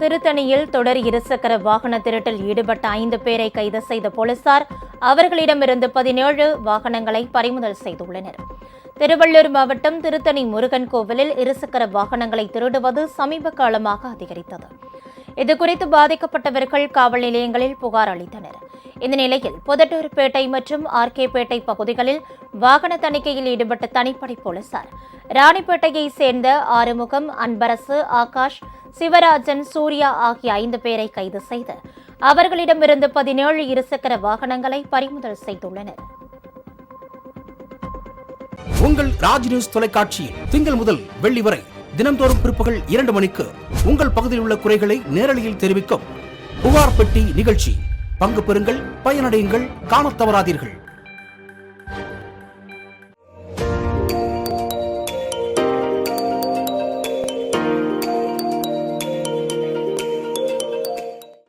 திருத்தணியில் தொடர் இருசக்கர வாகன திருட்டில் ஈடுபட்ட ஐந்து பேரை கைது செய்த போலீசார் அவர்களிடமிருந்து பதினேழு வாகனங்களை பறிமுதல் செய்துள்ளனர். திருவள்ளூர் மாவட்டம் திருத்தணி முருகன் கோவிலில் இருசக்கர வாகனங்களை திருடுவது சமீப காலமாக அதிகரித்தது. இதுகுறித்து பாதிக்கப்பட்டவர்கள் காவல் நிலையங்களில் புகார் அளித்தனர். இந்த நிலையில் புதட்டூர்பேட்டை மற்றும் ஆர்கேபேட்டை பகுதிகளில் வாகன தணிக்கையில் ஈடுபட்ட தனிப்படை போலீசார் ராணிப்பேட்டையை சேர்ந்த ஆறுமுகம் அன்பரசு ஆகாஷ் சிவராஜன் சூர்யா ஆகிய ஐந்து பேரை கைது செய்து அவர்களிடமிருந்து பதினேழு இருசக்கர வாகனங்களை பறிமுதல் செய்துள்ளனர். உங்கள் ராஜ் நியூஸ் தொலைக்காட்சியில் திங்கள் முதல் வெள்ளி வரை தினம்தோறும் பிற்பகல் இரண்டு மணிக்கு உங்கள் பகுதியில் உள்ள குறைகளை நேரலையில் தெரிவிக்கும் புகார் பெட்டி நிகழ்ச்சி. பங்கு பெறுங்கள் பயனடையுங்கள் காணத் தவறாதீர்கள்.